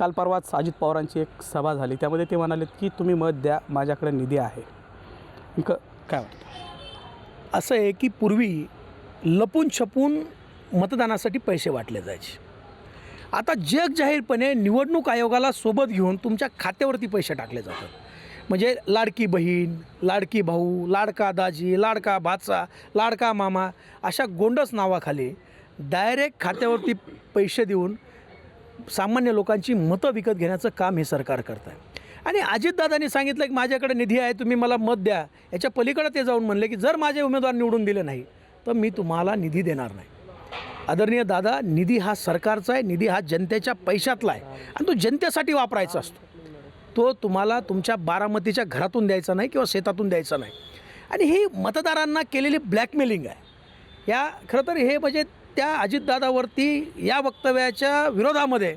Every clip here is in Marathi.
काल परवाच अजित पवारांची एक सभा झाली. त्यामध्ये ते म्हणाले की तुम्ही मत द्या माझ्याकडे निधी आहे. क काय वाटतं? असं आहे की पूर्वी लपून छपून मतदानासाठी पैसे वाटले जायचे. आता जग जाहीरपणे निवडणूक आयोगाला सोबत घेऊन तुमच्या खात्यावरती पैसे टाकले जातात. म्हणजे लाडकी बहीण लाडकी भाऊ लाडका दाजी लाडका भाचा लाडका मामा अशा गोंडस नावाखाली डायरेक्ट खात्यावरती पैसे देऊन सामान्य लोकांची मतं विकत घेण्याचं काम हे सरकार करतं आहे आणि अजितदादांनी सांगितलं की माझ्याकडे निधी आहे तुम्ही मला मत द्या. याच्या पलीकडे ते जाऊन म्हणले की जर माझे उमेदवार निवडून दिले नाही तर मी तुम्हाला निधी देणार नाही. आदरणीय दादा निधी हा सरकारचा आहे निधी हा जनतेच्या पैशातला आहे. आणि तो जनतेसाठी वापरायचा असतो. तो तुम्हाला तुमच्या बारामतीच्या घरातून द्यायचा नाही किंवा शेतातून द्यायचा नाही. आणि ही मतदारांना केलेली ब्लॅकमेलिंग आहे. या खरं तर हे म्हणजे त्या अजितदादावरती या वक्तव्याच्या विरोधामध्ये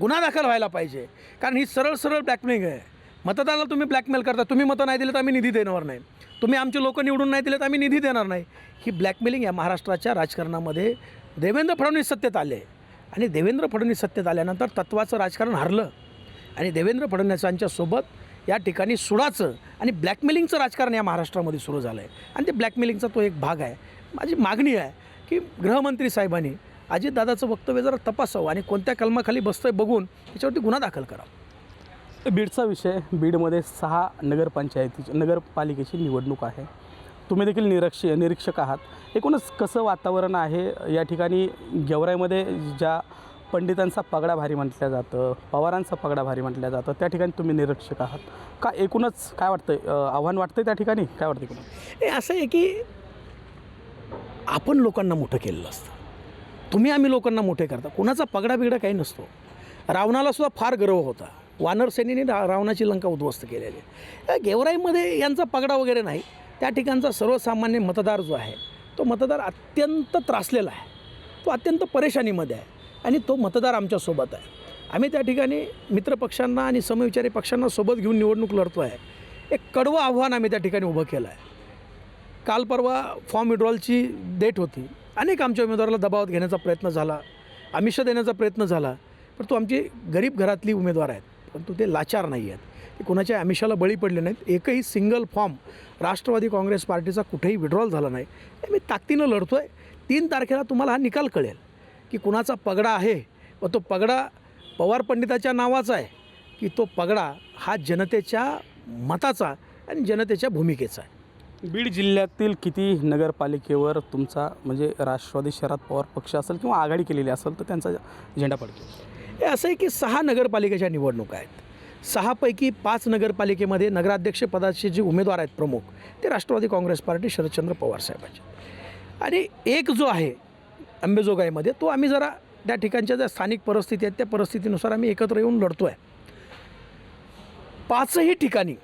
गुन्हा दाखल व्हायला पाहिजे. कारण ही सरळ सरळ ब्लॅकमेलिंग आहे. मतदाराला तुम्ही ब्लॅकमेल करता. तुम्ही मतं नाही दिलं तर आम्ही निधी देणार नाही. तुम्ही आमचे लोक निवडून नाही दिले तर आम्ही निधी देणार नाही. ही ब्लॅकमेलिंग या महाराष्ट्राच्या राजकारणामध्ये देवेंद्र फडणवीस सत्तेत आले. आणि देवेंद्र फडणवीस सत्तेत आल्यानंतर तत्वाचं राजकारण हरलं. आणि देवेंद्र फडणवीसांच्या सोबत या ठिकाणी सुडाचं आणि ब्लॅकमेलिंगचं राजकारण या महाराष्ट्रामध्ये सुरू झालं आहे आणि ते ब्लॅकमेलिंगचा तो एक भाग आहे. माझी मागणी आहे की गृहमंत्री साहेबांनी अजितदादाचं वक्तव्य जरा तपासावं आणि कोणत्या कलमाखाली बसतंय बघून त्याच्यावरती गुन्हा दाखल करावा. बीडचा विषय बीडमध्ये सहा नगरपंचायतीची नगरपालिकेची निवडणूक आहे. तुम्ही देखील निरक्ष निरीक्षक आहात. एकूणच कसं वातावरण आहे? या ठिकाणी गेवराईमध्ये ज्या पंडितांचा पगडा भारी म्हटलं जातं पवारांचा पगडा भारी म्हटलं जातं त्या ठिकाणी तुम्ही निरीक्षक आहात. का एकूणच काय वाटतं आव्हान वाटतं त्या ठिकाणी? काय वाटतं एकूण हे असं आहे की आपण लोकांना मोठं केलेलं असतं. तुम्ही आम्ही लोकांना मोठे करता. कोणाचा पगडा बिगडा काही नसतो. रावणाला सुद्धा फार गर्व होता. वानरसेनीने रा रावणाची लंका उद्ध्वस्त केलेली. आहे. या गेवराईमध्ये यांचा पगडा वगैरे नाही. त्या ठिकाणचा सर्वसामान्य मतदार जो आहे तो मतदार अत्यंत त्रासलेला आहे. तो अत्यंत परेशानीमध्ये आहे आणि तो मतदार आमच्यासोबत आहे. आम्ही त्या ठिकाणी मित्रपक्षांना आणि समविचारी पक्षांना सोबत घेऊन निवडणूक लढतो आहे एक कडवं आव्हान आम्ही त्या ठिकाणी उभं केलं आहे काल परवा फॉर्म विड्रॉलची डेट होती. अनेक आमच्या उमेदवाराला दबावात घेण्याचा प्रयत्न झाला. आमिष देण्याचा प्रयत्न झाला. परंतु आमची गरीब घरातली उमेदवार आहेत. परंतु ते लाचार नाही आहेत. ते कोणाच्या आमिषाला बळी पडले नाहीत. एकही सिंगल फॉर्म राष्ट्रवादी काँग्रेस पार्टीचा कुठेही विड्रॉल झाला नाही. मी ताकदीनं लढतो आहे तीन तारखेला तुम्हाला हा निकाल कळेल. की कुणाचा पगडा आहे व तो पगडा पवार पंडिताच्या नावाचा आहे की तो पगडा हा जनतेच्या मताचा आणि जनतेच्या भूमिकेचा आहे. बीड जिल्ह्यातील किती नगरपालिकेवर तुमचा म्हणजे राष्ट्रवादी शरद पवार पक्ष असेल किंवा आघाडी केलेली असेल तर त्यांचा झेंडा पडतो हे असं आहे की सहा नगरपालिकेच्या निवडणुका आहेत. सहापैकी पाच नगरपालिकेमध्ये नगराध्यक्षपदाचे जे उमेदवार आहेत प्रमुख ते राष्ट्रवादी काँग्रेस पार्टी शरदचंद्र पवार साहेबांचे. आणि एक जो आहे अंबेजोगाईमध्ये तो आम्ही जरा त्या ठिकाणच्या ज्या स्थानिक परिस्थिती आहेत त्या परिस्थितीनुसार आम्ही एकत्र येऊन लढतो आहे पाचही ठिकाणी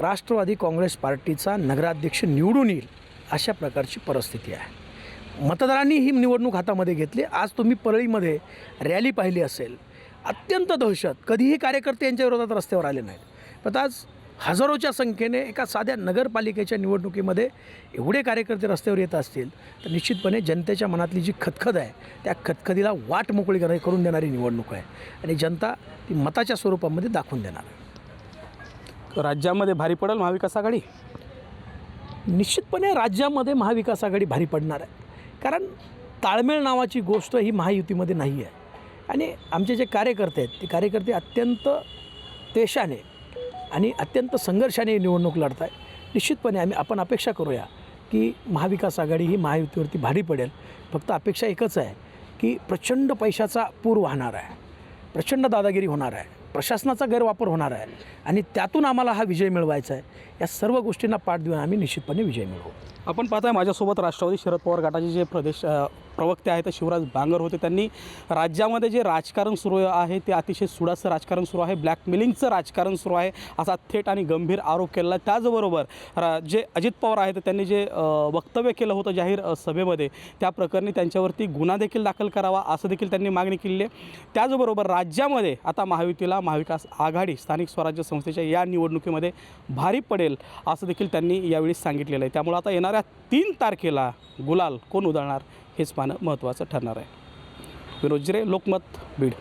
राष्ट्रवादी काँग्रेस पार्टीचा नगराध्यक्ष निवडून येईल अशा प्रकारची परिस्थिती आहे. मतदारांनी ही निवडणूक हातामध्ये घेतली. आज तुम्ही परळीमध्ये रॅली पाहिली असेल. अत्यंत दहशत. कधीही कार्यकर्ते यांच्या विरोधात रस्त्यावर आले नाहीत. पण आज हजारोच्या संख्येने एका साध्या नगरपालिकेच्या निवडणुकीमध्ये एवढे कार्यकर्ते रस्त्यावर येत असतील तर निश्चितपणे जनतेच्या मनातली जी खतखत आहे त्या खतखतीला वाट मोकळी करून देणारी निवडणूक आहे. आणि जनता ती मताच्या स्वरूपामध्ये दाखवून देणार आहे. राज्यामध्ये भारी पडेल महाविकास आघाडी? निश्चितपणे राज्यामध्ये महाविकास आघाडी भारी पडणार आहे. कारण ताळमेळ नावाची गोष्ट ही महायुतीमध्ये नाही आहे. आणि आमचे जे कार्यकर्ते आहेत ते कार्यकर्ते अत्यंत तेशाने आणि अत्यंत संघर्षाने निवडणूक लढत आहे निश्चितपणे आम्ही आपण अपेक्षा करूया की महाविकास आघाडी ही महायुतीवरती भारी पडेल. फक्त अपेक्षा एकच आहे की प्रचंड पैशाचा पूर वाहणार आहे. प्रचंड दादागिरी होणार आहे. प्रशासनाचा गैरवापर होणार आहे. आणि त्यातून आम्हाला हा विजय मिळवायचा आहे. या सर्व गोष्टींना पाठ देऊन आम्ही निश्चितपणे विजय मिळवू. आपण पाहताय माझ्यासोबत राष्ट्रवादी शरद पवार गटाचे जे प्रदेश प्रवक्ते आहेत शिवराज बांगर होते. त्यांनी राज्यामध्ये जे राजकारण सुरू आहे ते अतिशय सुडाचं राजकारण सुरू आहे ब्लॅकमेलिंगचं राजकारण सुरू आहे असा थेट आणि गंभीर आरोप केला त्याचबरोबर रा जे अजित पवार आहेत त्यांनी जे वक्तव्य केलं होतं जाहीर सभेमध्ये त्या प्रकरणी त्यांच्यावरती गुन्हा देखील दाखल करावा असं देखील त्यांनी मागणी केली आहे. त्याचबरोबर राज्यामध्ये आता महायुतीला महाविकास आघाडी स्थानिक स्वराज्य संस्थेच्या या निवडणुकीमध्ये भारी पडेल असं देखील त्यांनी यावेळी सांगितलेलं आहे. त्यामुळे आता येणाऱ्या तीन तारखेला गुलाल कोण उधळणार हेच पाहणं महत्त्वाचं ठरणार आहे. विनोद जिरे लोकमत बीड.